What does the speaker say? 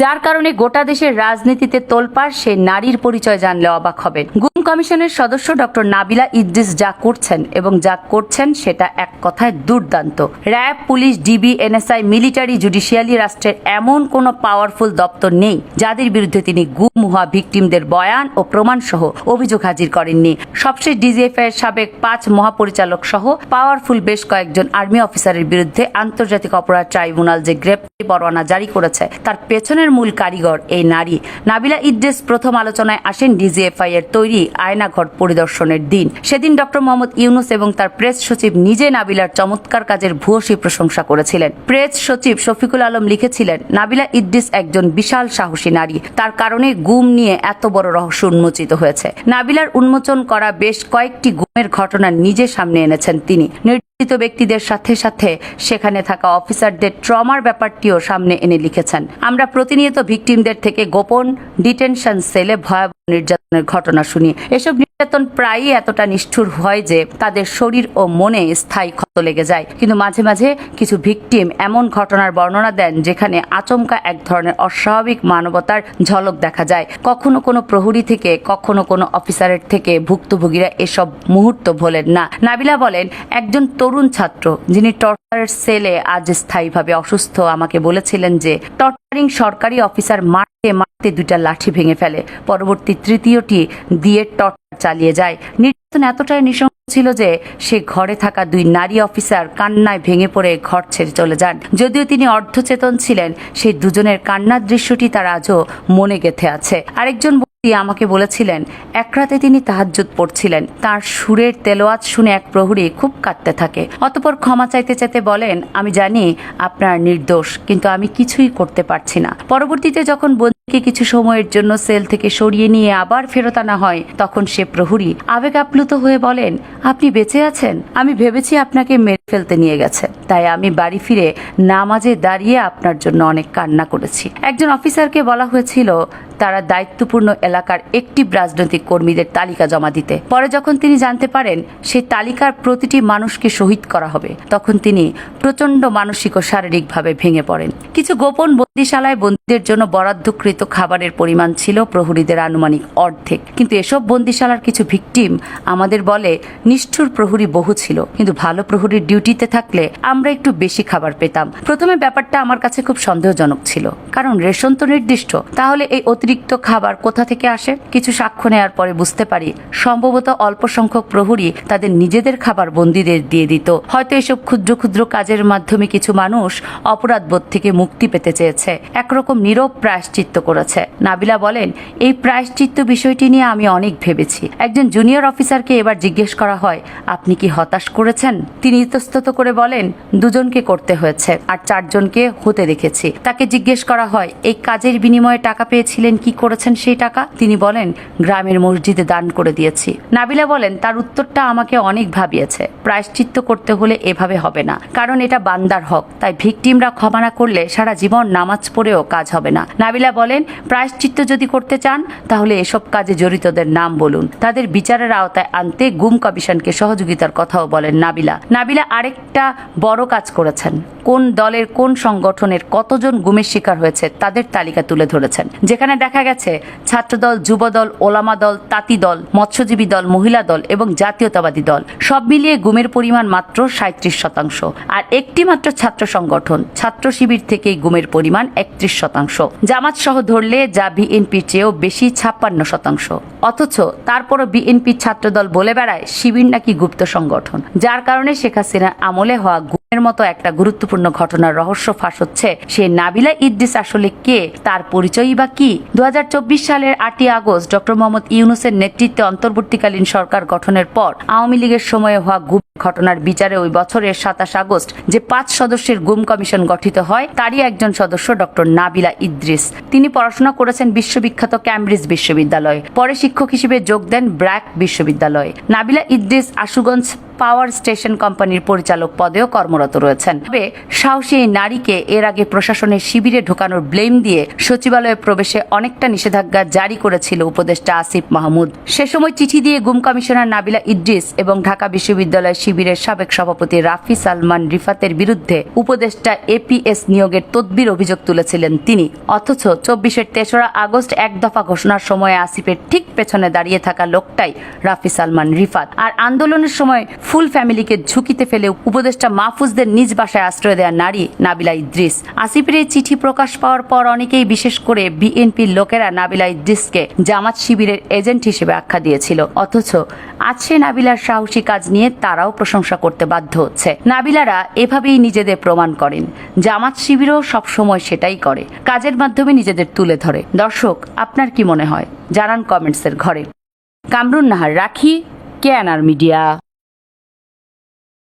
যার কারণে গোটা দেশের রাজনীতিতে তোলপাড় সে নারীর পরিচয় জানলে অবাক হবেন। কমিশনের সদস্য ডক্টর নাবিলা ইদ্রিস যা করছেন এবং যা করছেন সেটা এক কথায় দুর্দান্ত। RAB, police, DB, NSI, military judicially রাষ্ট্রের এমন কোনো পাওয়ারফুল দপ্তর নেই যাদের বিরুদ্ধে তিনি গুম হওয়া ভিকটিমদের বয়ান ও প্রমাণ সহ অভিযোগ হাজির করেননি। সবশেষ ডিজিএফ এর সাবেক পাঁচ মহাপরিচালক সহ পাওয়ারফুল বেশ কয়েকজন আর্মি অফিসারের বিরুদ্ধে আন্তর্জাতিক অপরাধ ট্রাইব্যুনাল যে গ্রেপ্তারি পরোয়ানা জারি করেছে, তার পেছনের মূল কারিগর এই নারী। নাবিলা ইদ্রিস প্রথম আলোচনায় আসেন ডিজিএফআই এর তৈরি আয়নাঘর পরিদর্শনের দিন। সেদিন ডক্টর মোহাম্মদ ইউনুস এবং তার প্রেস সচিব নিজে নাবিলার চমৎকার কাজের ভূয়সী প্রশংসা করেছিলেন। প্রেস সচিব শফিকুল আলম লিখেছিলেন, নাবিলা ইদ্রিস একজন বিশাল সাহসী নারী। তার কারণে গুম নিয়ে এত বড় রহস্য উন্মোচিত হয়েছে। নাবিলার উন্মোচন করা বেশ কয়েকটি গুমের ঘটনা নিজে সামনে এনেছেন তিনি। নির্যাতিত ব্যক্তিদের সাথে সাথে সেখানে থাকা অফিসারদের ট্রমার ব্যাপারটিও সামনে এনে লিখেছেন। আমরা প্রতিনিয়ত ভিকটিমদের থেকে গোপন ডিটেনশন সেলে ভয়াবহ নির্যাতনের ঘটনা শুনি। এসব নির্যাতন প্রায়ই এতটা নিষ্ঠুর হয় যে তাদের শরীর ও মনে স্থায়ী ক্ষত লেগে যায়। কিন্তু মাঝে মাঝে কিছু ভিকটিম এমন ঘটনার বর্ণনা দেন যেখানে আচমকা এক ধরনের অস্বাভাবিক মানবতার ঝলক দেখা যায়। কখনো কোনো প্রহরী থেকে, কখনো কোনো অফিসারের থেকে ভুক্তভোগীরা এসব মুহূর্ত ভোলেন না। নাবিলা বলেন, একজন তরুণ ছাত্র যিনি টর্চারের সেলে আজ স্থায়ীভাবে অসুস্থ, আমাকে বলেছিলেন যে টর্চারিং সরকারি অফিসার মারতে মারতে দুইটা লাঠি ভেঙে ফেলে। পরবর্তী তৃতীয়টি দিয়ে টর্চার চালিয়ে যায়। নির্যাতন এতটাই নৃশংস ছিল যে সে ঘরে থাকা দুই নারী অফিসার কান্নায় ভেঙে পড়ে ঘর ছেড়ে চলে যান। যদিও তিনি অর্ধচেতন ছিলেন, সেই দুজনের কান্নার দৃশ্যটি তার আজও মনে গেথে আছে। আরেকজন আমাকে বলেছিলেন, এক রাতে তিনি তাহাজ্জুদ পড়ছিলেন। তার সুরের তেলোয়াত শুনে এক প্রহরী খুব কাঁদতে থাকে। অতপর ক্ষমা চাইতে চাইতে বলেন, আমি জানি আপনার নির্দোষ, কিন্তু আমি কিছুই করতে পারছি না। পরবর্তীতে যখন বন্দীকে কিছু সময়ের জন্য সেল থেকে সরিয়ে নিয়ে আবার ফেরত আনা হয়। তখন সে প্রহরী আবেগ আপ্লুত হয়ে বলেন, আপনি বেঁচে আছেন? আমি ভেবেছি আপনাকে মেরে ফেলতে নিয়ে গেছে। তাই আমি বাড়ি ফিরে নামাজে দাঁড়িয়ে আপনার জন্য অনেক কান্না করেছি। একজন অফিসারকে বলা হয়েছিল, তারা দায়িত্বপূর্ণ এলাকার একটি রাজনৈতিক কর্মীদের তালিকা জমা দিতে। পরে যখন তিনি জানতে পারেন সেই তালিকার প্রতিটি মানুষকে শহীদ করা হবে, তখন তিনি প্রচণ্ড মানসিক ও শারীরিকভাবে ভেঙে পড়েন। কিছু গোপন বন্দিশালায় বন্দীদের জন্য বরাদ্দকৃত খাবারের পরিমাণ ছিল প্রহরীদের আনুমানিক অর্ধেক। কিন্তু এসব বন্দিশালার কিছু ভিকটিম আমাদের বলে, নিষ্ঠুর প্রহরী বহু ছিল, কিন্তু ভালো প্রহরীর ডিউটিতে থাকলে আমরা একটু বেশি খাবার পেতাম। প্রথমে ব্যাপারটা আমার কাছে খুব সন্দেহজনক ছিল, কারণ রেশন তো নির্দিষ্ট, তাহলে এই অতিরিক্ত খাবার কোথা থেকে আসে? কিছু সাক্ষ্য নেওয়ার পরে বুঝতে পারি, সম্ভবত অল্প সংখ্যক প্রহরী তাদের নিজেদের খাবার বন্দীদের দিয়ে দিত। হয়তো এসব ক্ষুদ্র ক্ষুদ্র কাজের মাধ্যমে কিছু মানুষ অপরাধবোধ থেকে মুক্তি পেতে চেয়েছে। একরকম নীরব প্রায়শ্চিত্ত করেছে। নাবিলা বলেন, এই প্রায়শ্চিত্ত বিষয়টি নিয়ে আমি অনেক ভেবেছি। একজন জুনিয়র অফিসারকে এবার জিজ্ঞেস করা হয়, আপনি কি হতাশ করেছেন? তিনি ইতস্তত করে বলেন, দুজনকে করতে হয়েছে আর চারজনকে হতে দেখেছি। তাকে জিজ্ঞেস করা হয়, এই কাজের বিনিময়ে টাকা পেয়েছিলেন, কি করেছেন সেই টাকা? তিনি বলেন, গ্রামের মসজিদে দান করে দিয়েছি। নাবিলা বলেন, তার উত্তরটা আমাকে অনেক ভাবিয়েছে। প্রায়শ্চিত্ত করতে হলে এভাবে হবে না, কারণ এটা বান্দার হক। তাই ভিকটিমরা ক্ষমা না করলে সারা জীবন নামাজ পড়েও কাজ হবে না। নাবিলা বলেন, প্রায়শ্চিত্ত যদি করতে চান, তাহলে এসব কাজে জড়িতদের নাম বলুন। তাদের বিচারের আওতায় আনতে গুম কমিশনকে সহযোগিতার কথাও বলেন নাবিলা। নাবিলা আরেকটা বড় কাজ করেছেন। কোন দলের কোন সংগঠনের কতজন গুমের শিকার হয়েছে তাদের তালিকা তুলে ধরেছেন। যেখানে দেখা গেছে, ছাত্রদল, যুবদল, ওলামা দল, তাঁতি দল, মৎস্যজীবী দল, মহিলা দল এবং জাতীয়তাবাদী দল, সব মিলিয়ে গুমের পরিমাণ মাত্র সাঁত্রিশ শতাংশ। আর একটি মাত্র ছাত্র সংগঠন, ছাত্র শিবির থেকে গুমের পরিমাণ একত্রিশ শতাংশ। জামাত সহ ধরলে যা বিএনপির চেয়েও বেশি ছাপ্পান্ন শতাংশ। অথচ তারপরও বিএনপি ছাত্রদল বলে বেড়ায় শিবির নাকি গুপ্ত সংগঠন। যার কারণে শেখ হাসিনার আমলে হওয়া গুমের মতো একটা গুরুত্বপূর্ণ ঘটনার রহস্য ফাঁস হচ্ছে। সে নাবিলা ইদ্রিস আসলে কে? তার পরিচয়ই বা কি? দু সালের আটই আগস্ট ডক্টর মোহাম্মদ ইউনুসের নেতৃত্বে অন্তর্বর্তীকালীন সরকার গঠনের পর আওয়ামী লীগের সময়ে হওয়া গুম ঘটনার বিচারে ওই বছরের সাতাশ আগস্ট যে পাঁচ সদস্যের গুম কমিশন গঠিত হয়, তারই একজন সদস্য ডক্টর নাবিলা ইদ্রিস। তিনি পড়াশোনা করেছেন বিশ্ববিখ্যাত ক্যামব্রিজ বিশ্ববিদ্যালয়ে। পরে শিক্ষক হিসেবে যোগ দেন ব্র্যাক বিশ্ববিদ্যালয়ে। নাবিলা ইদ্রিস আশুগঞ্জ পাওয়ার স্টেশন কোম্পানির পরিচালক পদেও কর্মরত রয়েছেন। তবে সাহসী নারীকে এর আগে প্রশাসনের শিবিরে ঢোকানোর ব্লেম দিয়ে সচিবালয়ে প্রবেশে অনেকটা নিষেধাজ্ঞা জারি করেছিল উপদেষ্টা আসিফ মাহমুদ। সে সময় চিঠি দিয়ে গুম কমিশনার নাবিলা ইদ্রিস এবং ঢাকা বিশ্ববিদ্যালয় শিবিরের সাবেক সভাপতি রাফি সালমান রিফাতের বিরুদ্ধে উপদেষ্টা এপিএস নিয়োগের তদবির অভিযোগ তুলেছিলেন তিনি। অথচ চব্বিশের তেসরা আগস্ট এক দফা ঘোষণার সময় আসিফের ঠিক পেছনে দাঁড়িয়ে থাকা লোকটাই রাফি সালমান রিফাত। আর আন্দোলনের সময় ফুল ফ্যামিলিকে ঝুঁকিতে ফেলে উপদেষ্টা মাহফুজদের নিজ বাসায় আশ্রয় দেওয়া নারী নাবিলা ইদ্রিস। আসিফের এই চিঠি প্রকাশ পাওয়ার পর অনেকেই বিশেষ করে বিএনপির লোকেরা নাবিলা ইদ্রিসকে জামাত শিবিরের এজেন্ট হিসেবে আখ্যা দিয়েছিল। অথচ সে নাবিলার সাহসী কাজ নিয়ে তারাও প্রশংসা করতে বাধ্য হচ্ছে। নাবিলারা এভাবেই নিজেদের প্রমাণ করেন। জামাত শিবিরও সবসময় সেটাই করে। কাজের মাধ্যমে নিজেদের তুলে ধরে। দর্শক, আপনার কি মনে হয়? জানান কমেন্টসের ঘরে। কামরুন নাহার, রাখি কেয়ানার মিডিয়া।